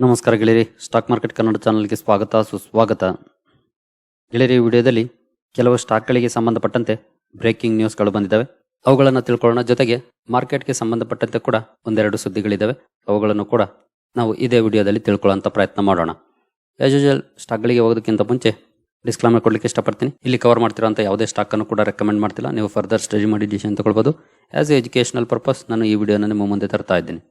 ನಮಸ್ಕಾರ ಗೆಳೆಯರಿ, stock market Kannada ಚಾನಲ್ಗೆ ಸ್ವಾಗತ, ಸುಸ್ವಾಗತ. ಗೆಳೆಯರಿ ವಿಡಿಯೋದಲ್ಲಿ ಕೆಲವು ಸ್ಟಾಕ್ಗಳಿಗೆ ಸಂಬಂಧಪಟ್ಟಂತೆ ಬ್ರೇಕಿಂಗ್ ನ್ಯೂಸ್ಗಳು ಬಂದಿದ್ದಾವೆ. ಅವುಗಳನ್ನು ತಿಳ್ಕೊಳ್ಳೋಣ. ಜೊತೆಗೆ ಮಾರ್ಕೆಟ್ಗೆ ಸಂಬಂಧಪಟ್ಟಂತೆ ಕೂಡ ಒಂದೆರಡು ಸುದ್ದಿಗಳಿದ್ದಾವೆ. ಅವುಗಳನ್ನು ಕೂಡ ನಾವು ಇದೇ ವಿಡಿಯೋದಲ್ಲಿ ತಿಳ್ಕೊಳ್ಳೋಂಥ ಪ್ರಯತ್ನ ಮಾಡೋಣ. ಆಸ್ ಯೂಜಲ್ ಸ್ಟಾಕ್ಗಳಿಗೆ ಹೋಗೋದಕ್ಕಿಂತ ಮುಂಚೆ ಡಿಸ್ಕ್ಲೈಮರ್ ಕೊಡಲಿಕ್ಕೆ ಇಷ್ಟಪಡ್ತೀನಿ. ಇಲ್ಲಿ ಕವರ್ ಮಾಡ್ತಿರೋಂಥ ಯಾವುದೇ ಸ್ಟಾಕನ್ನು ಕೂಡ ರೆಕಮೆಂಡ್ ಮಾಡ್ತಿಲ್ಲ. ನೀವು ಫರ್ದರ್ ಸ್ಟಡಿ ಮಾಡಿ ಡಿಸಿಷನ್ ತಗೊಳ್ಬೋದು. ಆ್ಯಸ್ ಎ ಎಜುಕೇಷನಲ್ ಪರ್ಪಸ್ ನಾನು ಈ ವಿಡಿಯೋನ ನಿಮ್ಮ ಮುಂದೆ ತರ್ತಾ ಇದ್ದೀನಿ.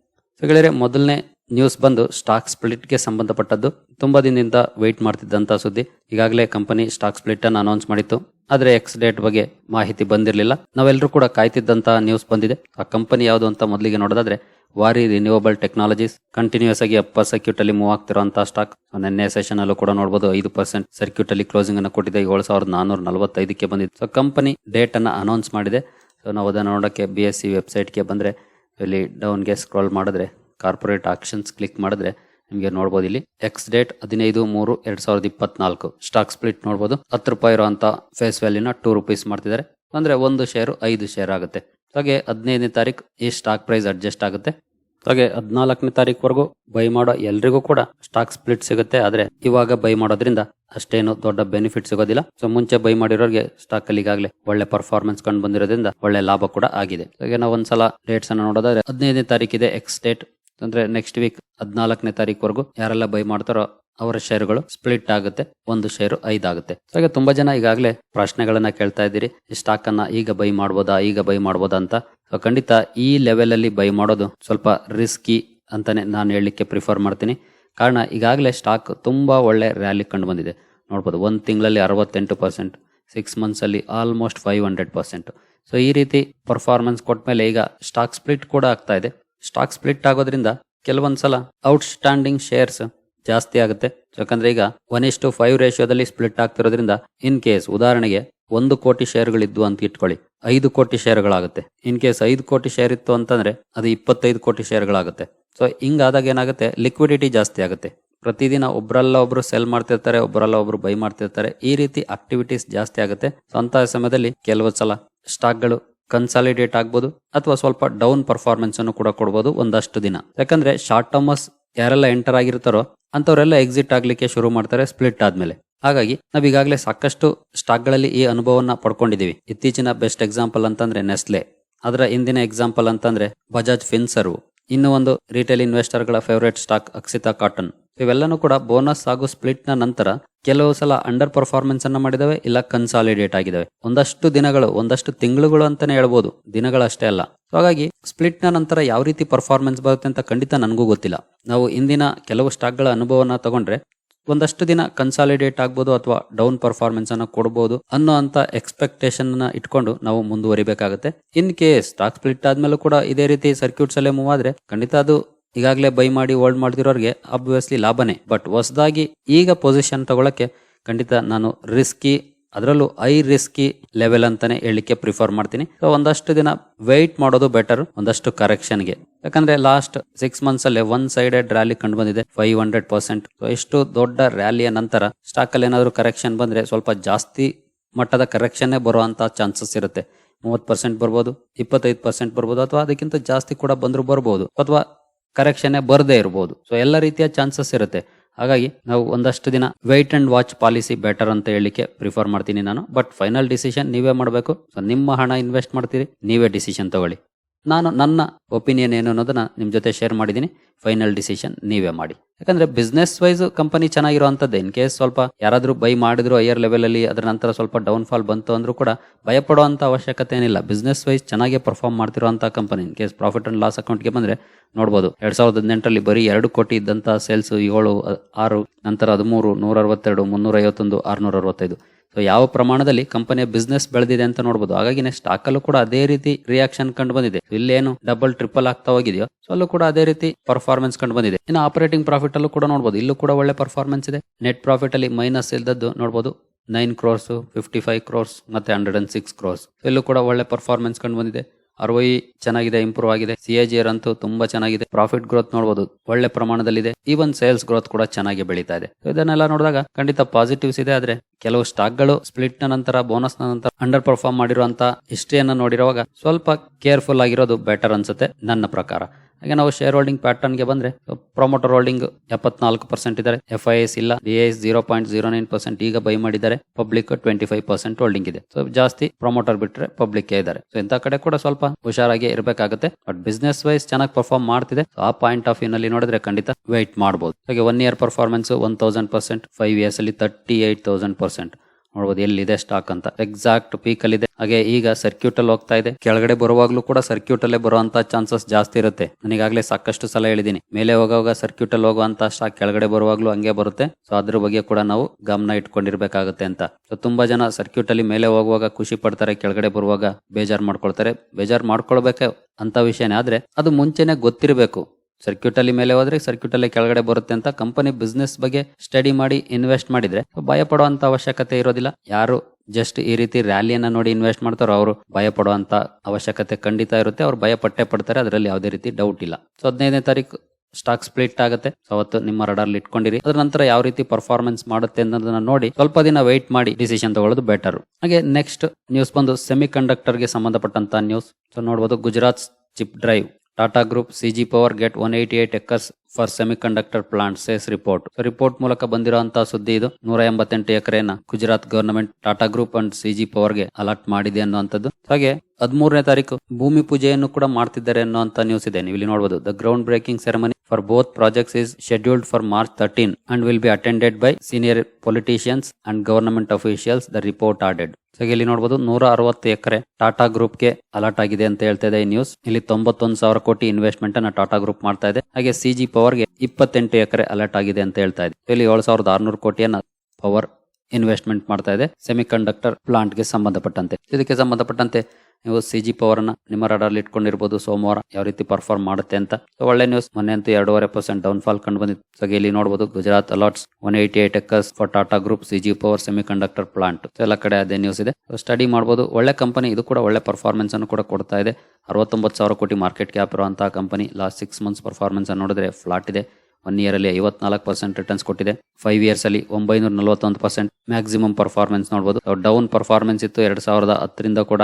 ಸೊ ಮೊದಲನೇ ನ್ಯೂಸ್ ಬಂದು ಸ್ಟಾಕ್ ಸ್ಪ್ಲಿಟ್ಗೆ ಸಂಬಂಧಪಟ್ಟದ್ದು. ತುಂಬಾ ದಿನದಿಂದ ವೆಯ್ಟ್ ಮಾಡ್ತಿದ್ದಂತ ಸುದ್ದಿ. ಈಗಾಗಲೇ ಕಂಪನಿ ಸ್ಟಾಕ್ ಸ್ಪ್ಲಿಟ್ ಅನ್ನು ಅನೌನ್ಸ್ ಮಾಡಿತ್ತು. ಆದ್ರೆ ಎಕ್ಸ್ ಡೇಟ್ ಬಗ್ಗೆ ಮಾಹಿತಿ ಬಂದಿರಲಿಲ್ಲ. ನಾವೆಲ್ಲರೂ ಕೂಡ ಕಾಯ್ತಿದ್ದಂತ ನ್ಯೂಸ್ ಬಂದಿದೆ. ಆ ಕಂಪನಿ ಯಾವುದು ಅಂತ ಮೊದಲಿಗೆ ನೋಡೋದಾದ್ರೆ, ವಾರಿ ರಿನ್ಯೂವಬಲ್ ಟೆಕ್ನಾಲಜೀಸ್ ಕಂಟಿನ್ಯೂಸ್ ಆಗಿ ಅಪ್ಪರ್ ಸರ್ಕ್ಯೂಟ್ ಅಲ್ಲಿ ಮೂವ್ ಆಗ್ತಿರುವಂತಹ ಸ್ಟಾಕ್ ನಿನ್ನೆ ಸೆಷನ್ ಅಲ್ಲೂ ಕೂಡ ನೋಡಬಹುದು ಐದು ಪರ್ಸೆಂಟ್ ಸರ್ಕ್ಯೂಟ್ ಅಲ್ಲಿ ಕ್ಲೋಸಿಂಗ್ ಅನ್ನು ಕೊಟ್ಟಿದೆ. ಏಳು ಸಾವಿರದ ನಾನೂರ ನಲವತ್ತೈದಕ್ಕೆ ಬಂದಿದೆ ಸೊ ಕಂಪನಿ ಡೇಟ್ ಅನ್ನು ಅನೌನ್ಸ್ ಮಾಡಿದೆ. ಸೊ ನಾವು ಅದನ್ನು ನೋಡೋಕ್ಕೆ ಬಿ ಎಸ್ ಸಿ ವೆಬ್ಸೈಟ್ಗೆ ಬಂದ್ರೆ ಇಲ್ಲಿ ಡೌನ್ಗೆ ಸ್ಕ್ರಾಲ್ ಮಾಡಿದ್ರೆ ಕಾರ್ಪೊರೇಟ್ ಆಕ್ಷನ್ಸ್ ಕ್ಲಿಕ್ ಮಾಡಿದ್ರೆ ನಿಮಗೆ ನೋಡ್ಬೋದು ಇಲ್ಲಿ. ಎಕ್ಸ್ ಡೇಟ್ ಹದಿನೈದು ಮೂರು ಎರಡ್ ಸಾವಿರದ ಇಪ್ಪತ್ನಾಲ್ಕು. ಸ್ಟಾಕ್ ಸ್ಪ್ಲಿಟ್ ನೋಡ್ಬೋದು. ಹತ್ತು ರೂಪಾಯಿ ಇರುವಂತ ಫೇಸ್ ವ್ಯಾಲ್ಯೂನ ಟೂ ರುಪೀಸ್ ಮಾಡ್ತಿದ್ದಾರೆ. ಅಂದ್ರೆ ಒಂದು ಶೇರು ಐದು ಶೇರ್ ಆಗುತ್ತೆ. ಹಾಗೆ ಹದಿನೈದನೇ ತಾರೀಕು ಈ ಸ್ಟಾಕ್ ಪ್ರೈಸ್ ಅಡ್ಜಸ್ಟ್ ಆಗುತ್ತೆ. ಹಾಗೆ ಹದಿನಾಲ್ಕನೇ ತಾರೀಕುವರೆಗೂ ಬೈ ಮಾಡೋ ಎಲ್ರಿಗೂ ಕೂಡ ಸ್ಟಾಕ್ ಸ್ಪ್ಲಿಟ್ ಸಿಗುತ್ತೆ. ಆದ್ರೆ ಇವಾಗ ಬೈ ಮಾಡೋದ್ರಿಂದ ಅಷ್ಟೇನು ದೊಡ್ಡ ಬೆನಿಫಿಟ್ ಸಿಗೋದಿಲ್ಲ. ಸೊ ಮುಂಚೆ ಬೈ ಮಾಡಿರೋರಿಗೆ ಸ್ಟಾಕ್ ಅಲ್ಲಿ ಈಗಾಗಲೇ ಒಳ್ಳೆ ಪರ್ಫಾರ್ಮೆನ್ಸ್ ಕಂಡು ಬಂದಿರೋದ್ರಿಂದ ಒಳ್ಳೆ ಲಾಭ ಕೂಡ ಆಗಿದೆ. ಹಾಗೆ ನಾವು ಒಂದ್ಸಲ ಡೇಟ್ಸ್ ಅನ್ನ ನೋಡೋದಾದ್ರೆ ಹದಿನೈದನೇ ತಾರೀಕಿದೆ ಎಕ್ಸ್ ಡೇಟ್ ಅಂದ್ರೆ ನೆಕ್ಸ್ಟ್ ವೀಕ್ ಹದಿನಾಲ್ಕನೇ ತಾರೀಕುವರೆಗೂ ಯಾರೆಲ್ಲ ಬೈ ಮಾಡ್ತಾರೋ ಅವರ ಶೇರುಗಳು ಸ್ಪ್ಲಿಟ್ ಆಗುತ್ತೆ. ಒಂದು ಶೇರು ಐದಾಗುತ್ತೆ ಹಾಗೆ ತುಂಬಾ ಜನ ಈಗಾಗಲೇ ಪ್ರಶ್ನೆಗಳನ್ನ ಕೇಳ್ತಾ ಇದ್ದೀರಿ. ಈ ಸ್ಟಾಕ್ ಅನ್ನ ಈಗ ಬೈ ಮಾಡ್ಬೋದಾ, ಈಗ ಬೈ ಮಾಡ್ಬೋದಾ ಅಂತ. ಸೊ ಖಂಡಿತ ಈ ಲೆವೆಲ್ ಅಲ್ಲಿ ಬೈ ಮಾಡೋದು ಸ್ವಲ್ಪ ರಿಸ್ಕಿ ಅಂತಾನೆ ನಾನು ಹೇಳಲಿಕ್ಕೆ ಪ್ರಿಫರ್ ಮಾಡ್ತೀನಿ. ಕಾರಣ ಈಗಾಗಲೇ ಸ್ಟಾಕ್ ತುಂಬಾ ಒಳ್ಳೆ ರ್ಯಾಲಿ ಕಂಡು ಬಂದಿದೆ. ನೋಡ್ಬೋದು, ಒಂದು ತಿಂಗಳಲ್ಲಿ ಅರವತ್ತೆಂಟು percent six ಮಂತ್ಸಲ್ಲಿ almost five hundred percent so ಈ ರೀತಿ ಪರ್ಫಾರ್ಮೆನ್ಸ್ ಕೊಟ್ಮೇಲೆ ಈಗ ಸ್ಟಾಕ್ ಸ್ಪ್ಲಿಟ್ ಕೂಡ ಆಗ್ತಾ ಇದೆ. ಸ್ಟಾಕ್ ಸ್ಪ್ಲಿಟ್ ಆಗೋದ್ರಿಂದ ಕೆಲವೊಂದ್ಸಲ ಸಲ ಔಟ್ಸ್ಟ್ಯಾಂಡಿಂಗ್ ಶೇರ್ಸ್ ಜಾಸ್ತಿ ಆಗುತ್ತೆ. ಯಾಕಂದ್ರೆ ಈಗ ಒನ್ ಇಸ್ ಟು ಫೈವ್ ರೇಷಿಯೋದಲ್ಲಿ ಸ್ಪ್ಲಿಟ್ ಆಗ್ತಿರೋದ್ರಿಂದ ಇನ್ ಕೇಸ್ ಉದಾಹರಣೆಗೆ ಒಂದು ಕೋಟಿ ಶೇರ್ಗಳಿದ್ವು ಅಂತ ಇಟ್ಕೊಳ್ಳಿ, ಐದು ಕೋಟಿ ಶೇರ್ಗಳಾಗುತ್ತೆ ಇನ್ ಕೇಸ್ ಐದು ಕೋಟಿ ಶೇರ್ ಇತ್ತು ಅಂತಂದ್ರೆ ಅದು ಇಪ್ಪತ್ತೈದು ಕೋಟಿ ಶೇರ್ಗಳಾಗುತ್ತೆ ಸೊ ಹಿಂಗಾದಾಗ ಏನಾಗುತ್ತೆ? ಲಿಕ್ವಿಡಿಟಿ ಜಾಸ್ತಿ ಆಗುತ್ತೆ. ಪ್ರತಿದಿನ ಒಬ್ರಲ್ಲ ಒಬ್ರು ಸೆಲ್ ಮಾಡ್ತಿರ್ತಾರೆ ಒಬ್ಬರಲ್ಲ ಒಬ್ರು ಬೈ ಮಾಡ್ತಿರ್ತಾರೆ. ಈ ರೀತಿ ಆಕ್ಟಿವಿಟೀಸ್ ಜಾಸ್ತಿ ಆಗುತ್ತೆ. ಸೊ ಅಂತ ಸಮಯದಲ್ಲಿ ಕೆಲವು ಸಲ ಸ್ಟಾಕ್ಗಳು ಕನ್ಸಾಲಿಡೇಟ್ ಆಗ್ಬೋದು ಅಥವಾ ಸ್ವಲ್ಪ ಡೌನ್ ಪರ್ಫಾರ್ಮೆನ್ಸ್ ಅನ್ನು ಕೂಡ ಕೊಡ್ಬೋದು ಒಂದಷ್ಟು ದಿನ. ಯಾಕಂದ್ರೆ ಶಾರ್ಟ್ ಟರ್ಮಸ್ ಯಾರೆಲ್ಲ ಎಂಟರ್ ಆಗಿರ್ತಾರೋ ಅಂತವರೆಲ್ಲ ಎಕ್ಸಿಟ್ ಆಗ್ಲಿಕ್ಕೆ ಶುರು ಮಾಡ್ತಾರೆ ಸ್ಪ್ಲಿಟ್ ಆದ್ಮೇಲೆ. ಹಾಗಾಗಿ ನಾವ್ ಈಗಾಗಲೇ ಸಾಕಷ್ಟು ಸ್ಟಾಕ್ಗಳಲ್ಲಿ ಈ ಅನುಭವವನ್ನ ಪಡ್ಕೊಂಡಿದೀವಿ ಇತ್ತೀಚಿನ ಬೆಸ್ಟ್ ಎಕ್ಸಾಂಪಲ್ ಅಂತಂದ್ರೆ ನೆಸ್ಲೆ ಅದರ ಇಂದಿನ ಎಕ್ಸಾಂಪಲ್ ಅಂತಂದ್ರೆ ಬಜಾಜ್ ಫಿನ್ಸರ್ವ್ ಇನ್ನು ಒಂದು ರಿಟೇಲ್ ಇನ್ವೆಸ್ಟರ್ಗಳ ಫೇವರೇಟ್ ಸ್ಟಾಕ್ ಅಕ್ಷಿತಾ ಕಾಟನ್ ಇವೆಲ್ಲನೂ ಕೂಡ ಬೋನಸ್ ಹಾಗೂ ಸ್ಪ್ಲಿಟ್ನ ನಂತರ ಕೆಲವು ಸಲ ಅಂಡರ್ ಪರ್ಫಾರ್ಮೆನ್ಸ್ ಅನ್ನ ಮಾಡಿದವೆ, ಇಲ್ಲ ಕನ್ಸಾಲಿಡೇಟ್ ಆಗಿದಾವೆ. ಒಂದಷ್ಟು ದಿನಗಳು, ಒಂದಷ್ಟು ತಿಂಗಳುಗಳು ಅಂತಾನೆ ಹೇಳ್ಬೋದು. ದಿನಗಳಷ್ಟೇ ಅಲ್ಲ. ಹಾಗಾಗಿ ಸ್ಪ್ಲಿಟ್ನ ನಂತರ ಯಾವ ರೀತಿ ಪರ್ಫಾರ್ಮೆನ್ಸ್ ಬರುತ್ತೆ ಅಂತ ಖಂಡಿತ ನನಗೂ ಗೊತ್ತಿಲ್ಲ. ನಾವು ಇಂದಿನ ಕೆಲವು ಸ್ಟಾಕ್ಗಳ ಅನುಭವನ ತಗೊಂಡ್ರೆ ಒಂದಷ್ಟು ದಿನ ಕನ್ಸಾಲಿಡೇಟ್ ಆಗ್ಬೋದು ಅಥವಾ ಡೌನ್ ಪರ್ಫಾರ್ಮೆನ್ಸ್ ಅನ್ನ ಕೊಡಬಹುದು ಅನ್ನೋ ಅಂತ ಎಕ್ಸ್ಪೆಕ್ಟೇಷನ್ನ ಇಟ್ಕೊಂಡು ನಾವು ಮುಂದುವರಿಬೇಕಾಗುತ್ತೆ. ಇನ್ ಕೇಸ್ ಸ್ಟಾಕ್ ಸ್ಪ್ಲಿಟ್ ಆದ್ಮೇಲೂ ಕೂಡ ಇದೇ ರೀತಿ ಸರ್ಕ್ಯೂಟ್ಸ್ ಅಲ್ಲೇ ಮೂವ್ ಆದ್ರೆ ಖಂಡಿತ ಅದು ಈಗಾಗಲೇ ಬೈ ಮಾಡಿ ಹೋಲ್ಡ್ ಮಾಡ್ತಿರೋರಿಗೆ ಅಬ್ವಿಯಸ್ಲಿ ಲಾಭನೇ. ಬಟ್ ಹೊಸದಾಗಿ ಈಗ ಪೊಸಿಷನ್ ತಗೊಳಕ್ಕೆ ಖಂಡಿತ ನಾನು ರಿಸ್ಕಿ ಅದರಲ್ಲೂ ಹೈ ರಿಸ್ಕಿ ಲೆವೆಲ್ ಅಂತಾನೆ ಹೇಳಲಿಕ್ಕೆ ಪ್ರಿಫರ್ ಮಾಡ್ತೀನಿ. ಸೊ ಒಂದಷ್ಟು ದಿನ ವೆಯ್ಟ್ ಮಾಡೋದು ಬೆಟರ್ ಒಂದಷ್ಟು ಕರೆಕ್ಷನ್ಗೆ ಯಾಕಂದ್ರೆ ಲಾಸ್ಟ್ ಸಿಕ್ಸ್ ಮಂತ್ಸ್ ಅಲ್ಲಿ ಒನ್ ಸೈಡೆಡ್ ರ್ಯಾಲಿ ಕಂಡು ಬಂದಿದೆ ಫೈವ್ ಹಂಡ್ರೆಡ್ ಪರ್ಸೆಂಟ್ ಎಷ್ಟು ದೊಡ್ಡ ರ್ಯಾಲಿಯ ನಂತರ ಸ್ಟಾಕ್ ಅಲ್ಲಿ ಏನಾದರೂ ಕರೆಕ್ಷನ್ ಬಂದ್ರೆ ಸ್ವಲ್ಪ ಜಾಸ್ತಿ ಮಟ್ಟದ ಕರೆಕ್ಷನ್ನೇ ಬರುವಂತ ಚಾನ್ಸಸ್ ಇರುತ್ತೆ. ಮೂವತ್ತು ಪರ್ಸೆಂಟ್ ಬರ್ಬೋದು, ಇಪ್ಪತ್ತೈದು ಪರ್ಸೆಂಟ್ ಬರ್ಬೋದು, ಅಥವಾ ಅದಕ್ಕಿಂತ ಜಾಸ್ತಿ ಕೂಡ ಬಂದರೂ ಬರ್ಬೋದು. ಅಥವಾ ಕರೆಕ್ಷನ್ ಬರದೇ ಇರಬಹುದು ಸೊ ಎಲ್ಲ ರೀತಿಯ ಚಾನ್ಸಸ್ ಇರುತ್ತೆ. ಹಾಗಾಗಿ ನಾವು ಒಂದಷ್ಟು ದಿನ wait and watch policy better ಅಂತ ಹೇಳಲಿಕ್ಕೆ ಪ್ರಿಫರ್ ಮಾಡ್ತೀನಿ ನಾನು. ಬಟ್ ಫೈನಲ್ ಡಿಸಿಷನ್ ನೀವೇ ಮಾಡಬೇಕು. ಸೊ ನಿಮ್ಮ ಹಣ ಇನ್ವೆಸ್ಟ್ ಮಾಡ್ತೀರಿ, ನೀವೇ ಡಿಸಿಷನ್ ತಗೊಳ್ಳಿ. ನಾನು ನನ್ನ ಒಪಿನಿಯನ್ ಏನು ಅನ್ನೋದನ್ನ ನಿಮ್ಮ ಜೊತೆ ಶೇರ್ ಮಾಡಿದ್ದೀನಿ. ಫೈನಲ್ ಡಿಸಿಷನ್ ನೀವೇ ಮಾಡಿ. ಯಾಕಂದ್ರೆ ಬಿಸ್ನೆಸ್ ವೈಸ್ ಕಂಪನಿ ಚೆನ್ನಾಗಿರುವಂತದ್ದು ಇನ್ ಕೇಸ್ ಸ್ವಲ್ಪ ಯಾರಾದ್ರೂ ಬೈ ಮಾಡಿದ್ರು ಹೈಯರ್ ಲೆವೆಲ್ ಅಲ್ಲಿ, ಅದರ ನಂತರ ಸ್ವಲ್ಪ ಡೌನ್ ಫಾಲ್ ಬಂತು ಅಂದ್ರೂ ಕೂಡ ಭಯ ಪಡುವಂತ ಅವಶ್ಯಕತೆ ಏನಿಲ್ಲ. ಬಿಸ್ನೆಸ್ ವೈಸ್ ಚೆನ್ನಾಗಿ perform ಮಾಡ್ತಿರುವಂತ company in case profit and loss ಅಕೌಂಟ್ಗೆ ಬಂದ್ರೆ ನೋಡಬಹುದು ಎರಡ್ ಸಾವಿರದ ಹದಿನೆಂಟರಲ್ಲಿ ಬರೀ ಎರಡು ಕೋಟಿ ಇದ್ದಂತ ಸೇಲ್ಸ್ ಏಳು, ಆರು, ನಂತರ ಹದಿಮೂರು ನೂರ ಅರವತ್ತೆರಡು ಮುನ್ನೂರ ಐವತ್ತೊಂದು ಆರುನೂರ ಅರವತ್ತೈದು ಸೊ ಯಾವ ಪ್ರಮಾಣದಲ್ಲಿ ಕಂಪನಿಯ ಬಿಸ್ನೆಸ್ ಬೆಳೆದಿದೆ ಅಂತ ನೋಡಬಹುದು ಹಾಗಾಗಿ ಸ್ಟಾಕ್ ಅಲ್ಲೂ ಕೂಡ ಅದೇ ರೀತಿ ರಿಯಾಕ್ಷನ್ ಕಂಡು ಬಂದಿದೆ. ಇಲ್ಲೇನು ಡಬಲ್ ಟ್ರಿಪಲ್ ಆಗ್ತಾ ಹೋಗಿದೆಯೋ ಸೊ ಅಲ್ಲೂ ಕೂಡ ಅದೇ ರೀತಿ ಪರ್ಫಾರ್ಮೆನ್ಸ್ ಕಂಡು ಬಂದಿದೆ. ಇನ್ನು ಆಪರೇಟಿಂಗ್ ಪ್ರಾಫಿಟ್ ಅಲ್ಲೂ ಕೂಡ ನೋಡಬಹುದು ಇಲ್ಲೂ ಕೂಡ ಒಳ್ಳೆ ಪರ್ಫಾರ್ಮೆನ್ಸ್ ಇದೆ. ನೆಟ್ ಪ್ರಾಫಿಟ್ ಅಲ್ಲಿ ಮೈನಸ್ ಇಲ್ದದ್ದು ನೋಡಬಹುದು nine crores fifty five crores ಮತ್ತೆ ಹಂಡ್ರೆಡ್ ಅಂಡ್ ಸಿಕ್ಸ್ ಕ್ರೋರ್ಸ್ ಇಲ್ಲೂ ಕೂಡ ಒಳ್ಳೆ ಪರ್ಫಾರ್ಮೆನ್ಸ್ ಕಂಡು ಬಂದಿದೆ. ಆರ್ ಚೆನ್ನಾಗಿದೆ ಇಂಪ್ರೂವ್ ಆಗಿದೆ. ಸಿ ಎ ಜಿ ಅಂತೂ ತುಂಬಾ ಚೆನ್ನಾಗಿದೆ. ಪ್ರಾಫಿಟ್ ಗ್ರೋತ್ ನೋಡಬಹುದು ಒಳ್ಳೆ ಪ್ರಮಾಣದಲ್ಲಿದೆ. ಈವನ್ ಸೇಲ್ಸ್ ಗ್ರೋತ್ ಕೂಡ ಚೆನ್ನಾಗಿ ಬೆಳೀತಾ ಇದೆ. ಇದನ್ನೆಲ್ಲ ನೋಡಿದಾಗ ಖಂಡಿತ ಪಾಸಿಟಿವ್ಸ್ ಇದೆ. ಆದ್ರೆ ಕೆಲವು ಸ್ಟಾಕ್ಗಳು ಸ್ಪ್ಲಿಟ್ನ ನಂತರ ಬೋನಸ್ ನಂತರ ಅಂಡರ್ ಪರ್ಫಾರ್ಮ್ ಮಾಡಿರುವಂತ ಹಿಸ್ಟ್ರಿಯನ್ನ ನೋಡಿರುವಾಗ ಸ್ವಲ್ಪ ಕೇರ್ಫುಲ್ ಆಗಿರೋದು ಬೆಟರ್ ಅನ್ಸುತ್ತೆ ನನ್ನ ಪ್ರಕಾರ. ಹಾಗೆ ನಾವು ಶೇರ್ ಹೋಲ್ಡಿಂಗ್ ಪ್ಯಾಟರ್ನ್ಗೆ ಬಂದ್ರೆ ಪ್ರೊಮೋಟರ್ ಹೋಲ್ಡಿಂಗ್ ಎಪ್ಪತ್ನಾಲ್ಕು ಪರ್ಸೆಂಟ್ ಇದ್ದಾರೆ. ಎಫ್ ಐ ಎಸ್ ಇಲ್ಲ. B S zero point zero nine percent ಈಗ ಬೈ ಮಾಡಿದ್ದಾರೆ. Public twenty five percent holding ಇದೆ. ಸೊ ಜಾಸ್ತಿ ಪ್ರೊಮೋಟರ್ ಬಿಟ್ಟರೆ ಪಬ್ಲಿಕ್ ಇದ್ದಾರೆ. ಸೊ ಇಂಥ ಕಡೆ ಕೂಡ ಸ್ವಲ್ಪ ಹುಷಾರಾಗಿ ಇರಬೇಕಾಗುತ್ತೆ. ಬಟ್ ಬಿಸ್ನೆಸ್ ವೈಸ್ ಚೆನ್ನಾಗಿ ಪರ್ಫಾರ್ಮ್ ಮಾಡ್ತಿದೆ. ಆ ಪಾಯಿಂಟ್ ಆಫ್ ವ್ಯೂ ನಲ್ಲಿ ನೋಡಿದ್ರೆ ಖಂಡಿತ ವೇಟ್ ಮಾಡಬಹುದು ಹಾಗೆ one year performance one thousand percent five years ಅಲ್ಲಿ ತರ್ಟಿ ಏಟ್ ತೌಸಂಡ್ ಪರ್ಸೆಂಟ್ ನೋಡ್ಬೋದು ಎಲ್ಲಿದೆ ಸ್ಟಾಕ್ ಅಂತ. ಎಕ್ಸಾಕ್ಟ್ ಪೀಕ್ ಅಲ್ಲಿ ಇದೆ ಹಾಗೆ ಈಗ ಸರ್ಕ್ಯೂಟ್ ಅಲ್ಲಿ ಹೋಗ್ತಾ ಇದೆ. ಕೆಳಗಡೆ ಬರುವಾಗ್ಲೂ ಕೂಡ ಸರ್ಕ್ಯೂಟ್ ಅಲ್ಲೇ ಬರುವಂತ ಚಾನ್ಸಸ್ ಜಾಸ್ತಿ ಇರುತ್ತೆ. ನನಗಾಗ್ಲೇ ಸಾಕಷ್ಟು ಸಲ ಹೇಳಿದೀನಿ. ಮೇಲೆ ಹೋಗುವಾಗ ಸರ್ಕ್ಯೂಟ್ ಅಲ್ಲಿ ಹೋಗುವಂತ ಸ್ಟಾಕ್ ಕೆಳಗಡೆ ಬರುವಾಗ್ಲೂ ಹಂಗೆ ಬರುತ್ತೆ. ಸೊ ಅದ್ರ ಬಗ್ಗೆ ಕೂಡ ನಾವು ಗಮನ ಇಟ್ಕೊಂಡಿರ್ಬೇಕಾಗುತ್ತೆ ಅಂತ. ಸೊ ತುಂಬಾ ಜನ ಸರ್ಕ್ಯೂಟ್ ಅಲ್ಲಿ ಮೇಲೆ ಹೋಗುವಾಗ ಖುಷಿ ಪಡ್ತಾರೆ, ಕೆಳಗಡೆ ಬರುವಾಗ ಬೇಜಾರ್ ಮಾಡ್ಕೊಳ್ತಾರೆ. ಬೇಜಾರ್ ಮಾಡ್ಕೊಳ್ಬೇಕು ಅಂತ ವಿಷಯನೇ ಆದ್ರೆ ಅದು ಮುಂಚೆನೆ ಗೊತ್ತಿರಬೇಕು. ಸರ್ಕ್ಯೂಟ್ ಅಲ್ಲಿ ಮೇಲೆ ಹೋದ್ರೆ ಸರ್ಕ್ಯೂಟ್ ಅಲ್ಲಿ ಕೆಳಗಡೆ ಬರುತ್ತೆ ಅಂತ ಕಂಪನಿ ಬಿಸ್ನೆಸ್ ಬಗ್ಗೆ ಸ್ಟಡಿ ಮಾಡಿ ಇನ್ವೆಸ್ಟ್ ಮಾಡಿದ್ರೆ ಭಯ ಪಡುವಂತ ಅವಶ್ಯಕತೆ ಇರೋದಿಲ್ಲ. ಯಾರು ಜಸ್ಟ್ ಈ ರೀತಿ ರ್ಯಾಲಿಯನ್ನ ನೋಡಿ ಇನ್ವೆಸ್ಟ್ ಮಾಡ್ತಾರೋ ಅವರು ಭಯ ಪಡುವಂತ ಅವಶ್ಯಕತೆ ಖಂಡಿತ ಇರುತ್ತೆ. ಅವ್ರು ಭಯ ಪಟ್ಟೆ ಪಡ್ತಾರೆ, ಅದರಲ್ಲಿ ಯಾವುದೇ ರೀತಿ ಡೌಟ್ ಇಲ್ಲ. ಸೊ ಹದಿನೈದನೇ ತಾರೀಕು ಸ್ಟಾಕ್ ಸ್ಪ್ಲಿಟ್ ಆಗುತ್ತೆ. ಅವತ್ತು ನಿಮ್ಮ ರಡಾರ್ ಇಟ್ಕೊಂಡಿರಿ. ಅದ್ರ ನಂತರ ಯಾವ ರೀತಿ ಪರ್ಫಾರ್ಮೆನ್ಸ್ ಮಾಡುತ್ತೆ ಅನ್ನೋದನ್ನ ನೋಡಿ ಸ್ವಲ್ಪ ದಿನ ವೆಯ್ಟ್ ಮಾಡಿ ಡಿಸಿಷನ್ ತಗೊಳ್ಳೋದು ಬೆಟರ್ ಹಾಗೆ ನೆಕ್ಸ್ಟ್ ನ್ಯೂಸ್ ಬಂದು ಸೆಮಿ ಕಂಡಕ್ಟರ್ಗೆ ಸಂಬಂಧಪಟ್ಟಂತ ನ್ಯೂಸ್ ಸೊ ನೋಡಬಹುದು Gujarat chip drive Tata group CG power get one eighty eight acres for semiconductor plant says report report ಮೂಲಕ ಬಂದಿರುವಂತಹ ಸುದ್ದಿ ಇದು. ನೂರ ಎಂಬತ್ತೆಂಟು ಎಕರೆನ Gujarat government Tata group and CG ಪವರ್ಗೆ allot ಮಾಡಿದೆ ಅನ್ನುವಂಥದ್ದು. ಹಾಗೆ ಹದಿಮೂರನೇ ತಾರೀಕು ಭೂಮಿ ಪೂಜೆಯನ್ನು ಕೂಡ ಮಾಡ್ತಿದ್ದಾರೆ ಅನ್ನುವಂತ ನ್ಯೂಸ್ ಇದೆ. ನೀವು ಇಲ್ಲಿ ನೋಡಬಹುದು the ground breaking ceremony for both projects is scheduled for March thirteen and will be attended by senior politicians and government officials the report added ಹಾಗೆ ಇಲ್ಲಿ ನೋಡಬಹುದು ನೂರ ಅರವತ್ತು ಎಕರೆ ಟಾಟಾ ಗ್ರೂಪ್ಗೆ ಅಲರ್ಟ್ ಆಗಿದೆ ಅಂತ ಹೇಳ್ತಾ ಇದೆ ಈ ನ್ಯೂಸ್ ಇಲ್ಲಿ ತೊಂಬತ್ತೊಂದು ಸಾವಿರ ಕೋಟಿ ಇನ್ವೆಸ್ಟ್ಮೆಂಟ್ ಅನ್ನ ಟಾಟಾ ಗ್ರೂಪ್ ಮಾಡ್ತಾ ಇದೆ. ಹಾಗೆ ಸಿಜಿ ಪವರ್ ಗೆ ಇಪ್ಪತ್ತೆಂಟು ಎಕರೆ ಅಲರ್ಟ್ ಆಗಿದೆ ಅಂತ ಹೇಳ್ತಾ ಇದೆ ಇಲ್ಲಿ ಏಳು ಸಾವಿರದ ಆರುನೂರು ಕೋಟಿಯನ್ನು ಪವರ್ ಇನ್ವೆಸ್ಟ್ಮೆಂಟ್ ಮಾಡ್ತಾ ಇದೆ. ಸೆಮಿ ಕಂಡಕ್ಟರ್ ಪ್ಲಾಂಟ್ಗೆ ಸಂಬಂಧಪಟ್ಟಂತೆ. ಇದಕ್ಕೆ ಸಂಬಂಧಪಟ್ಟಂತೆ ನೀವು ಸಿ ಜಿ ಪವರ್ ಅನ್ನ ನಿಮ್ಮ ರಡಲ್ಲಿ ಇಟ್ಕೊಂಡಿರ್ಬೋದು. ಸೋಮವಾರ ಯಾವ ರೀತಿ ಪರ್ಫಾರ್ಮ್ ಮಾಡುತ್ತೆ ಅಂತ. ಒಳ್ಳೆ ನ್ಯೂಸ್ ಮೊನ್ನೆ ಅಂತೂ ಎರಡೂವರೆ ಪರ್ಸೆಂಟ್ ಡೌನ್ ಫಾಲ್ ಕಂಡು ಬಂದಿತ್ತು. ಇಲ್ಲಿ ನೋಡಬಹುದು Gujarat allots one eighty eight acres for Tata group C G power semiconductor plant ಎಲ್ಲ ಕಡೆ ಅದೇ ನ್ಯೂಸ್ ಇದೆ. ಸ್ಟಡಿ ಮಾಡಬಹುದು ಒಳ್ಳೆ ಕಂಪನಿ ಇದು ಕೂಡ ಒಳ್ಳೆ ಪರ್ಫಾರ್ಮೆನ್ಸ್ ಅನ್ನು ಕೂಡ ಕೊಡ್ತಾ ಇದೆ. ಅರವತ್ತೊಂಬತ್ತು ಸಾವಿರ ಕೋಟಿ ಮಾರ್ಕೆಟ್ ಕ್ಯಾಪ್ ಇರುವಂತಹ company last six months performance ನೋಡಿದ್ರೆ ಫ್ಲಾಟ್ ಇದೆ. ಒನ್ ಇಯರ್ ಅಲ್ಲಿ ಐವತ್ನಾಲ್ಕು ಪರ್ಸೆಂಟ್ ರಿಟರ್ನ್ಸ್ ಕೊಟ್ಟಿದೆ. ಫೈವ್ ಇಯರ್ಸ್ ಅಲ್ಲಿ ಒಂಬೈನೂರ ನಲವತ್ತೊಂದು ಪರ್ಸೆಂಟ್ ಮ್ಯಾಕ್ಸಿಮಮ್ ಪರ್ಫಾರ್ಮೆನ್ಸ್ ನೋಡಬಹುದು ಡೌನ್ ಪರ್ಫಾರ್ಮೆನ್ಸ್ ಇತ್ತು ಎರಡ್ ಸಾವಿರದ ಹತ್ತರಿಂದ ಕೂಡ.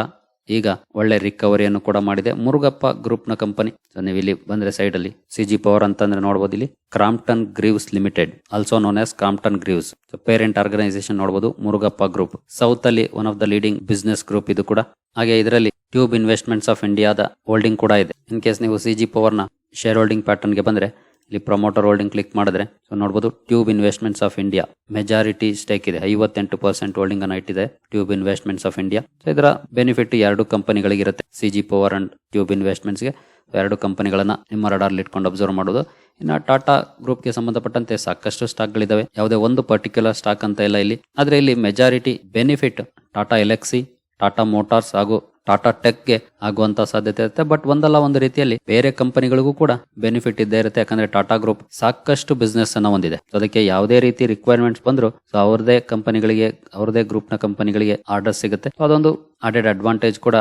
ಈಗ ಒಳ್ಳೆ ರಿಕವರಿಯನ್ನು ಕೂಡ ಮಾಡಿದೆ. ಮುರುಗಪ್ಪ ಗ್ರೂಪ್ನ ಕಂಪನಿ ನೀವು ಇಲ್ಲಿ ಬಂದ್ರೆ ಸೈಡ್ ಅಲ್ಲಿ ಸಿಜಿ ಪವರ್ ಅಂತಂದ್ರೆ ನೋಡಬಹುದು ಇಲ್ಲಿ Crompton Greaves limited also known as Crompton Greaves parent organisation ನೋಡಬಹುದು ಮುರುಗಪ್ಪ ಗ್ರೂಪ್ ಸೌತ್ ಅಲ್ಲಿ one of the leading business group ಇದು ಕೂಡ. ಹಾಗೆ ಇದರಲ್ಲಿ ಟ್ಯೂಬ್ ಇನ್ವೆಸ್ಟ್ಮೆಂಟ್ಸ್ ಆಫ್ ಇಂಡಿಯಾದ ಹೋಲ್ಡಿಂಗ್ ಕೂಡ ಇದೆ. ಇನ್ ಕೇಸ್ ನೀವು ಸಿಜಿ ಪವರ್ನ ಶೇರ್ ಹೋಲ್ಡಿಂಗ್ ಪ್ಯಾಟರ್ನ್ಗೆ ಬಂದ್ರೆ ಇಲ್ಲಿ ಪ್ರಮೋಟರ್ ಹೋಲ್ಡಿಂಗ್ ಕ್ಲಿಕ್ ಮಾಡಿದ್ರೆ ಸೊ ನೋಡಬಹುದು tube investments of India majority stake ಇದೆ. ಐವತ್ತೆಂಟು ಪರ್ಸೆಂಟ್ ಹೋಲ್ಡಿಂಗ್ ಅನ್ನ ಇಟ್ಟಿದೆ tube investments of India so ಇದರ ಬೆನಿಫಿಟ್ ಎರಡು ಕಂಪನಿಗಳಿಗೆ ಇರುತ್ತೆ. ಸಿಜಿ ಪವರ್ ಅಂಡ್ ಟ್ಯೂಬ್ ಇನ್ವೆಸ್ಟ್ಮೆಂಟ್ಸ್ಗೆ. ಎರಡು ಕಂಪನಿಗಳನ್ನ ನಿಮ್ಮ ರಡಾರ್ಲಿ ಇಟ್ಕೊಂಡು ಅಬ್ಸರ್ವ್ ಮಾಡೋದು. ಇನ್ನು ಟಾಟಾ ಗ್ರೂಪ್ಗೆ ಸಂಬಂಧಪಟ್ಟಂತೆ ಸಾಕಷ್ಟು ಸ್ಟಾಕ್ ಗಳಿದಾವೆ ಯಾವುದೇ ಒಂದು ಪರ್ಟಿಕ್ಯುಲರ್ ಸ್ಟಾಕ್ ಅಂತ ಇಲ್ಲ ಇಲ್ಲಿ. ಆದ್ರೆ ಇಲ್ಲಿ majority benefit Tata Elxsi Tata Motors ಹಾಗೂ ಟಾಟಾ ಟೆಕ್ಗೆ ಆಗುವಂತ ಸಾಧ್ಯತೆ ಇರುತ್ತೆ. ಬಟ್ ಒಂದಲ್ಲ ಒಂದು ರೀತಿಯಲ್ಲಿ ಬೇರೆ ಕಂಪನಿಗಳಿಗೂ ಕೂಡ ಬೆನಿಫಿಟ್ ಇದ್ದೇ ಇರುತ್ತೆ. ಯಾಕಂದ್ರೆ ಟಾಟಾ ಗ್ರೂಪ್ ಸಾಕಷ್ಟು ಬಿಸ್ನೆಸ್ ಅನ್ನ ಹೊಂದಿದೆ. ಅದಕ್ಕೆ ಯಾವುದೇ ರೀತಿ ರಿಕ್ವೈರ್ಮೆಂಟ್ಸ್ ಬಂದ್ರು ಸೊ ಅವ್ರದೇ ಕಂಪನಿಗಳಿಗೆ ಅವ್ರದೇ ಗ್ರೂಪ್ನ ಕಂಪನಿಗಳಿಗೆ ಆರ್ಡರ್ ಸಿಗುತ್ತೆ. ಅದೊಂದು ಆಡೆಡ್ ಅಡ್ವಾಂಟೇಜ್ ಕೂಡ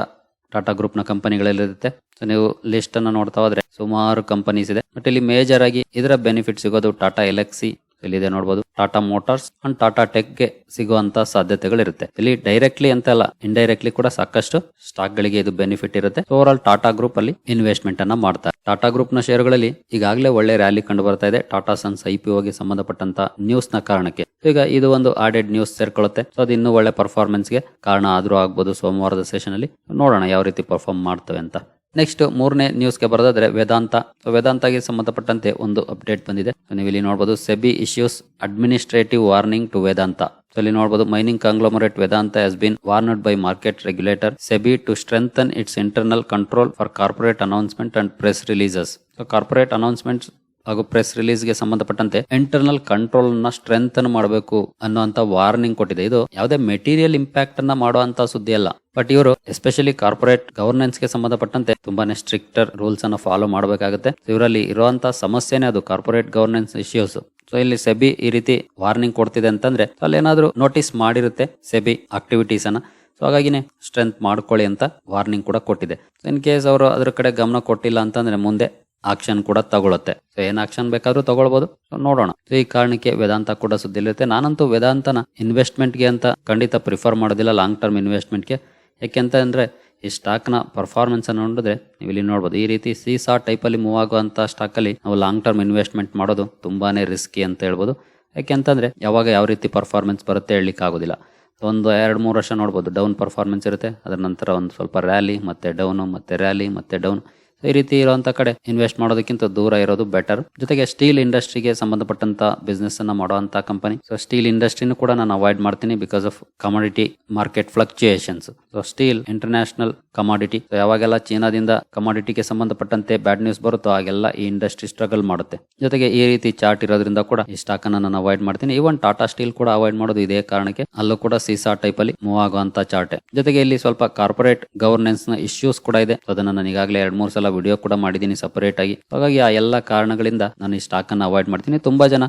ಟಾಟಾ ಗ್ರೂಪ್ನ ಕಂಪನಿಗಳಲ್ಲಿ ಇರುತ್ತೆ. ಸೊ ನೀವು ಲಿಸ್ಟ್ ಅನ್ನ ನೋಡ್ತಾ ಹೋದ್ರೆ ಸುಮಾರು ಕಂಪನೀಸ್ ಇದೆ. ಬಟ್ ಇಲ್ಲಿ ಮೇಜರ್ ಆಗಿ ಇದರ ಬೆನಿಫಿಟ್ ಸಿಗೋದು ಟಾಟಾ ಎಲೆಕ್ಸಿ ಇಲ್ಲಿದೆ ನೋಡಬಹುದು ಟಾಟಾ ಮೋಟಾರ್ಸ್ ಅಂಡ್ ಟಾಟಾ ಟೆಕ್ಗೆ ಸಿಗುವಂತ ಸಾಧ್ಯತೆಗಳಿರುತ್ತೆ. ಇಲ್ಲಿ ಡೈರೆಕ್ಟ್ಲಿ ಅಂತ ಅಲ್ಲ ಇಂಡೈರೆಕ್ಟ್ಲಿ ಕೂಡ ಸಾಕಷ್ಟು ಸ್ಟಾಕ್ ಗಳಿಗೆ ಇದು ಬೆನಿಫಿಟ್ ಇರುತ್ತೆ. ಓವರ್ ಆಲ್ ಟಾಟಾ ಗ್ರೂಪ್ ಅಲ್ಲಿ ಇನ್ವೆಸ್ಟ್ಮೆಂಟ್ ಅನ್ನ ಮಾಡ್ತಾರೆ. ಟಾಟಾ ಗ್ರೂಪ್ನ ಷೇರುಗಳಲ್ಲಿ ಈಗಾಗಲೇ ಒಳ್ಳೆ ರ್ಯಾಲಿ ಕಂಡು ಬರ್ತಾ ಇದೆ. ಟಾಟಾ ಸನ್ಸ್ ಐ ಪಿ ಗೆ ಸಂಬಂಧಪಟ್ಟಂತ ನ್ಯೂಸ್ನ ಕಾರಣಕ್ಕೆ. ಈಗ ಇದು ಒಂದು ಆಡೆಡ್ ನ್ಯೂಸ್ ಸೇರ್ಕೊಳ್ಳುತ್ತೆ. ಸೊ ಅದು ಇನ್ನೂ ಒಳ್ಳೆ ಪರ್ಫಾರ್ಮೆನ್ಸ್ಗೆ ಕಾರಣ ಆದ್ರೂ ಆಗ್ಬೋದು ಸೋಮವಾರದ ಸೆಷನ್ ಅಲ್ಲಿ. ನೋಡೋಣ ಯಾವ ರೀತಿ ಪರ್ಫಾರ್ಮ್ ಮಾಡ್ತವೆ ಅಂತ. ನೆಕ್ಸ್ಟ್ ಮೂರನೇ ನ್ಯೂಸ್ಗೆ ಬರೋದಾದ್ರೆ ವೇದಾಂತ. ವೇದಾಂತಗೆ ಸಂಬಂಧಪಟ್ಟಂತೆ ಒಂದು ಅಪ್ಡೇಟ್ ಬಂದಿದೆ. ನೀವು ಇಲ್ಲಿ ನೋಡಬಹುದು SEBI issues administrative warning to Vedanta ಇಲ್ಲಿ ನೋಡಬಹುದು mining conglomerate Vedanta has been warned by market regulator SEBI to strengthen its internal control for corporate announcement and press releases corporate announcements ಹಾಗೂ ಪ್ರೆಸ್ ರಿಲೀಸ್ಗೆ ಸಂಬಂಧಪಟ್ಟಂತೆ internal ಕಂಟ್ರೋಲ್ನ strengthen ಮಾಡಬೇಕು ಅನ್ನುವಂತ warning ಕೊಟ್ಟಿದೆ. ಇದು ಯಾವುದೇ ಮೆಟೀರಿಯಲ್ ಇಂಪ್ಯಾಕ್ಟ್ ಅನ್ನ ಮಾಡುವಂತ ಸುದ್ದಿ ಅಲ್ಲ. ಬಟ್ ಇವರು ಎಸ್ಪೆಷಲಿ ಕಾರ್ಪೊರೇಟ್ ಗವರ್ನೆನ್ಸ್ಗೆ ಸಂಬಂಧಪಟ್ಟಂತೆ ತುಂಬಾನೇ ಸ್ಟ್ರಿಕ್ಟರ್ ರೂಲ್ಸ್ ಅನ್ನ ಫಾಲೋ ಮಾಡಬೇಕಾಗುತ್ತೆ. ಇವರಲ್ಲಿ ಇರುವಂತಹ ಸಮಸ್ಯೆನೇ ಅದು ಕಾರ್ಪೊರೇಟ್ ಗವರ್ನೆನ್ಸ್ ಇಶ್ಯೂಸ್ ಸೊ ಇಲ್ಲಿ ಸೆಬಿ ಈ ರೀತಿ ವಾರ್ನಿಂಗ್ ಕೊಡ್ತಿದೆ ಅಂತಂದ್ರೆ ಅಲ್ಲಿ ನೋಟಿಸ್ ಮಾಡಿರುತ್ತೆ ಸೆಬಿ ಆಕ್ಟಿವಿಟೀಸ್ ಅನ್ನ. ಸೊ ಹಾಗಾಗಿನೇ ಸ್ಟ್ರೆಂತ್ ಮಾಡ್ಕೊಳ್ಳಿ ಅಂತ ವಾರ್ನಿಂಗ್ ಕೂಡ ಕೊಟ್ಟಿದೆ. ಇನ್ ಕೇಸ್ ಅವರು ಅದ್ರ ಕಡೆ ಗಮನ ಕೊಟ್ಟಿಲ್ಲ ಅಂತಂದ್ರೆ ಮುಂದೆ ಆಕ್ಷನ್ ಕೂಡ ತಗೊಳುತ್ತೆ. ಸೊ ಏನ್ ಆಕ್ಷನ್ ಬೇಕಾದ್ರೂ ತಗೊಳ್ಬಹುದು ಸೊ ನೋಡೋಣ. ಸೊ ಈ ಕಾರಣಕ್ಕೆ ವೇದಾಂತ ಕೂಡ ಸುದ್ದಿಲಿರುತ್ತೆ ನಾನಂತೂ ವೇದಾಂತನ ಇನ್ವೆಸ್ಟ್ಮೆಂಟ್ಗೆ ಅಂತ ಖಂಡಿತ ಪ್ರಿಫರ್ ಮಾಡೋದಿಲ್ಲ ಲಾಂಗ್ ಟರ್ಮ್ ಇನ್ವೆಸ್ಟ್ಮೆಂಟ್ಗೆ ಯಾಕೆಂತ ಅಂದ್ರೆ, ಈ ಸ್ಟಾಕ್ನ ಪರ್ಫಾರ್ಮೆನ್ಸ್ ಅನ್ನು ನೋಡಿದ್ರೆ ನೀವು ಇಲ್ಲಿ ನೋಡಬಹುದು ಈ ರೀತಿ ಸೀಸಾ ಟೈಪ್ ಅಲ್ಲಿ ಮೂವ್ ಆಗುವಂತ ಸ್ಟಾಕ್ ಅಲ್ಲಿ ನಾವು ಲಾಂಗ್ ಟರ್ಮ್ ಇನ್ವೆಸ್ಟ್ಮೆಂಟ್ ಮಾಡೋದು ತುಂಬಾನೇ ರಿಸ್ಕಿ ಅಂತ ಹೇಳ್ಬೋದು. ಯಾಕೆಂತಂದ್ರೆ ಯಾವಾಗ ಯಾವ ರೀತಿ ಪರ್ಫಾರ್ಮೆನ್ಸ್ ಬರುತ್ತೆ ಹೇಳಲಿಕ್ಕೆ ಆಗೋದಿಲ್ಲ. ಒಂದು ಎರಡು, ಮೂರು ವರ್ಷ ನೋಡ್ಬೋದು. ಡೌನ್ ಪರ್ಫಾರ್ಮೆನ್ಸ್ ಇರುತ್ತೆ. ಅದರ ನಂತರ ಒಂದು ಸ್ವಲ್ಪ ರ್ಯಾಲಿ ಮತ್ತೆ ಡೌನು ಮತ್ತೆ ರ್ಯಾಲಿ ಮತ್ತೆ ಡೌನ್ ಈ ರೀತಿ ಇರುವಂತ ಕಡೆ ಇನ್ವೆಸ್ಟ್ ಮಾಡೋದಕ್ಕಿಂತ ದೂರ ಇರೋದು ಬೆಟರ್ ಜೊತೆಗೆ ಸ್ಟೀಲ್ ಇಂಡಸ್ಟ್ರಿಗೆ ಸಂಬಂಧಪಟ್ಟಂತ ಬಿಸ್ನೆಸ್ ಅನ್ನ ಮಾಡುವಂತ ಕಂಪನಿ ಸೊ ಸ್ಟೀಲ್ ಇಂಡಸ್ಟ್ರಿನೂ ಕೂಡ ನಾನು ಅವಾಯ್ಡ್ ಮಾಡ್ತೀನಿ because of commodity market fluctuations so steel international commodity ಯಾವಾಗೆಲ್ಲ ಚೀನಾದಿಂದ ಕಮಾಡಿಟಿಗೆ ಸಂಬಂಧಪಟ್ಟಂತೆ ಬ್ಯಾಡ್ ನ್ಯೂಸ್ ಬರುತ್ತೋ ಆಗೆಲ್ಲ ಈ ಇಂಡಸ್ಟ್ರಿ ಸ್ಟ್ರಗಲ್ ಮಾಡುತ್ತೆ. ಜೊತೆಗೆ ಈ ರೀತಿ ಚಾರ್ಟ್ ಇರೋದ್ರಿಂದ ಕೂಡ ಈ ಸ್ಟಾಕ್ ಅನ್ನ ನಾನು ಅವಾಯ್ಡ್ ಮಾಡ್ತೀನಿ. ಈವನ್ ಟಾಟಾ ಸ್ಟೀಲ್ ಕೂಡ ಅವಾಯ್ಡ್ ಮಾಡೋದು ಇದೇ ಕಾರಣಕ್ಕೆ ಅಲ್ಲೂ ಕೂಡ ಸೀಸಾ ಟೈಪ್ ಅಲ್ಲಿ ಮೂವ್ ಆಗುವಂತ ಚಾರ್ಟ್ ಜೊತೆಗೆ ಇಲ್ಲಿ ಸ್ವಲ್ಪ ಕಾರ್ಪೊರೇಟ್ ಗವರ್ನೆನ್ಸ್ನ ಇಶ್ಯೂಸ್ ಕೂಡ ಇದೆ. ಅದನ್ನ ನಾನು ಈಗಾಗಲೇ ಎರಡ್ ಮೂರು ಸಲ ವಿಡಿಯೋ ಕೂಡ ಮಾಡಿದ್ದೀನಿ ಸಪರೇಟ್ ಆಗಿ. ಹಾಗಾಗಿ ಆ ಎಲ್ಲ ಕಾರಣಗಳಿಂದ ನಾನು ಈ ಸ್ಟಾಕ್ ಅನ್ನು ಅವಾಯ್ಡ್ ಮಾಡ್ತೀನಿ. ತುಂಬಾ ಜನ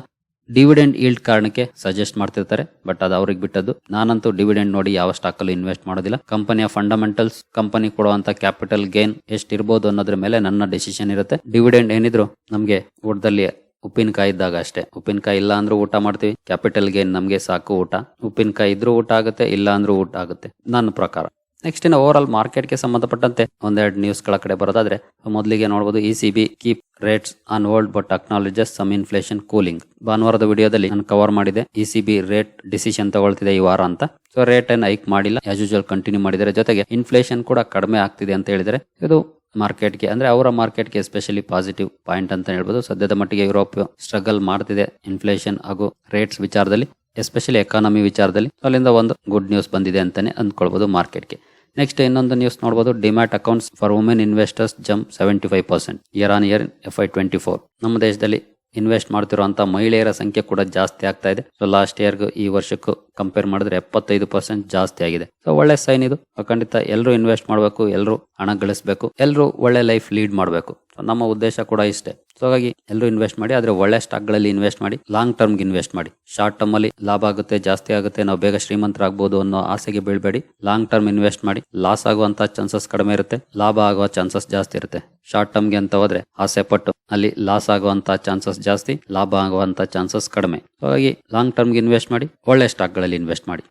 ಡಿವಿಡೆಂಡ್ ಈಲ್ಡ್ ಕಾರಣಕ್ಕೆ ಸಜೆಸ್ಟ್ ಮಾಡ್ತಿರ್ತಾರೆ ಬಟ್ ಅದು ಅವ್ರಿಗೆ ಬಿಟ್ಟದ್ದು. ನಾನಂತೂ ಡಿವಿಡೆಂಡ್ ನೋಡಿ ಯಾವ ಸ್ಟಾಕ್ ಅಲ್ಲಿ ಇನ್ವೆಸ್ಟ್ ಮಾಡೋದಿಲ್ಲ. ಕಂಪನಿಯ ಫಂಡಮೆಂಟಲ್ಸ್ ಕಂಪನಿ ಕೊಡುವಂತ ಕ್ಯಾಪಿಟಲ್ ಗೇನ್ ಎಷ್ಟಿರ್ಬೋದು ಅನ್ನೋದ್ರ ಮೇಲೆ ನನ್ನ ಡೆಸಿಷನ್ ಇರುತ್ತೆ. ಡಿವಿಡೆಂಡ್ ಏನಿದ್ರು ನಮಗೆ ಊಟದಲ್ಲಿ ಉಪ್ಪಿನಕಾಯಿ ಇದ್ದಾಗ ಅಷ್ಟೇ. ಉಪ್ಪಿನಕಾಯಿ ಇಲ್ಲ ಅಂದ್ರೂ ಊಟ ಮಾಡ್ತೀವಿ. ಕ್ಯಾಪಿಟಲ್ ಗೇನ್ ನಮಗೆ ಸಾಕು ಊಟ. ಉಪ್ಪಿನಕಾಯಿ ಇದ್ರೂ ಊಟ ಆಗುತ್ತೆ, ಇಲ್ಲ ಅಂದ್ರೂ ಊಟ ಆಗುತ್ತೆ. ನನ್ನ ಪ್ರಕಾರ. ನೆಕ್ಸ್ಟ್ ಇನ್ನು ಓವರ್ ಆಲ್ ಮಾರ್ಕೆಟ್ಗೆ ಸಂಬಂಧಪಟ್ಟಂತೆ ಒಂದೆರಡು ನ್ಯೂಸ್ಗಳ ಕಡೆ ಬರೋದಾದ್ರೆ, ಮೊದಲಿಗೆ ನೋಡಬಹುದು E C B keep rates on world but acknowledges some inflation cooling ಭಾನುವಾರದ ವಿಡಿಯೋದಲ್ಲಿ ನಾನು ಕವರ್ ಮಾಡಿದೆ E C B rate decision ತಗೊಳ್ತಿದೆ ಈ ವಾರ ಅಂತ. ಸೊ ರೇಟ್ ಅನ್ನು ಹೈಕ್ ಮಾಡಿಲ್ಲ. ಆಸ್ ಯೂಶುವಲ್ ಕಂಟಿನ್ಯೂ ಮಾಡಿದರೆ ಜೊತೆಗೆ ಇನ್ಫ್ಲೇಷನ್ ಕೂಡ ಕಡಿಮೆ ಆಗ್ತಿದೆ ಅಂತ ಹೇಳಿದರೆ, ಇದು ಮಾರ್ಕೆಟ್ಗೆ ಅಂದ್ರೆ ಅವರ ಮಾರ್ಕೆಟ್ಗೆ ಎಸ್ಪೆಷಲಿ ಪಾಸಿಟಿವ್ ಪಾಯಿಂಟ್ ಅಂತ ಹೇಳ್ಬೋದು. ಸದ್ಯದ ಮಟ್ಟಿಗೆ ಯುರೋಪ್ ಸ್ಟ್ರಗಲ್ ಮಾಡ್ತಿದೆ ಇನ್ಫ್ಲೇಷನ್ ಹಾಗೂ ರೇಟ್ಸ್ ವಿಚಾರದಲ್ಲಿ ಎಸ್ಪೆಷಲಿ ಎಕಾನಮಿ ವಿಚಾರದಲ್ಲಿ. ಅಲ್ಲಿಂದ ಒಂದು ಗುಡ್ ನ್ಯೂಸ್ ಬಂದಿದೆ ಅಂತಾನೆ ಅಂದ್ಕೊಳ್ಬಹುದು ಮಾರ್ಕೆಟ್ಗೆ ನೆಕ್ಸ್ಟ್ ಇನ್ನೊಂದು ನ್ಯೂಸ್ ನೋಡಬಹುದು demat accounts for women investors jump seventy five percent year on year F I twenty four ನಮ್ಮ ದೇಶದಲ್ಲಿ ಇನ್ವೆಸ್ಟ್ ಮಾಡ್ತಿರುವಂತಹ ಮಹಿಳೆಯರ ಸಂಖ್ಯೆ ಕೂಡ ಜಾಸ್ತಿ ಆಗ್ತಾ ಇದೆ. ಸೊ ಲಾಸ್ಟ್ ಇಯರ್ಗೂ ಈ ವರ್ಷಕ್ಕೂ ಕಂಪೇರ್ ಮಾಡಿದ್ರೆ ಎಪ್ಪತ್ತೈದು ಪರ್ಸೆಂಟ್ ಜಾಸ್ತಿ ಆಗಿದೆ. ಸೊ ಒಳ್ಳೆ ಸೈನ್ ಇದು. ಖಂಡಿತ ಎಲ್ಲರೂ ಇನ್ವೆಸ್ಟ್ ಮಾಡಬೇಕು, ಎಲ್ಲರೂ ಹಣ ಗಳಿಸಬೇಕು, ಎಲ್ಲರೂ ಒಳ್ಳೆ ಲೈಫ್ ಲೀಡ್ ಮಾಡಬೇಕು. ನಮ್ಮ ಉದ್ದೇಶ ಕೂಡ ಇಷ್ಟೇ. ಸೊ ಹಾಗಾಗಿ ಎಲ್ಲರೂ ಇನ್ವೆಸ್ಟ್ ಮಾಡಿ, ಆದರೆ ಒಳ್ಳೆ ಸ್ಟಾಕ್ಗಳಲ್ಲಿ ಇನ್ವೆಸ್ಟ್ ಮಾಡಿ ಲಾಂಗ್ ಟರ್ಮ್ ಇನ್ವೆಸ್ಟ್ ಮಾಡಿ. ಶಾರ್ಟ್ ಟರ್ಮ್ ಅಲ್ಲಿ ಲಾಭ ಆಗುತ್ತೆ, ಜಾಸ್ತಿ ಆಗುತ್ತೆ, ನಾವು ಬೇಗ ಶ್ರೀಮಂತರಾಗಬಹುದು ಅನ್ನೋ ಆಸೆಗೆ ಬೀಳ್ಬೇಡಿ. ಲಾಂಗ್ ಟರ್ಮ್ ಇನ್ವೆಸ್ಟ್ ಮಾಡಿ ಲಾಸ್ ಆಗುವಂತ ಚಾನ್ಸಸ್ ಕಡಿಮೆ ಇರುತ್ತೆ, ಲಾಭ ಆಗುವ ಚಾನ್ಸಸ್ ಜಾಸ್ತಿ ಇರುತ್ತೆ. ಶಾರ್ಟ್ ಟರ್ಮ್ಗೆ ಅಂತ ಹೋದ್ರೆ ಆಸೆ ಪಟ್ಟು ಅಲ್ಲಿ ಲಾಸ್ ಆಗುವಂತ ಚಾನ್ಸಸ್ ಜಾಸ್ತಿ, ಲಾಭ ಆಗುವಂತ ಚಾನ್ಸಸ್ ಕಡಿಮೆ. ಹಾಗಾಗಿ ಲಾಂಗ್ ಟರ್ಮ್ಗೆ ಇನ್ವೆಸ್ಟ್ ಮಾಡಿ, ಒಳ್ಳೆ ಸ್ಟಾಕ್ಗಳಲ್ಲಿ ಇನ್ವೆಸ್ಟ್ ಮಾಡಿ.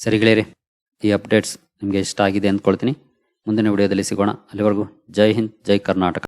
ಸರಿ ಗೆಳೆಯರಿ, ಈ ಅಪ್ಡೇಟ್ಸ್ ನಿಮಗೆ ಇಷ್ಟ ಆಗಿದೆ ಅಂದ್ಕೊಳ್ತೀನಿ. ಮುಂದಿನ ವಿಡಿಯೋದಲ್ಲಿ ಸಿಗೋಣ. ಅಲ್ಲಿವರೆಗೂ ಜೈ ಹಿಂದ್, ಜೈ ಕರ್ನಾಟಕ.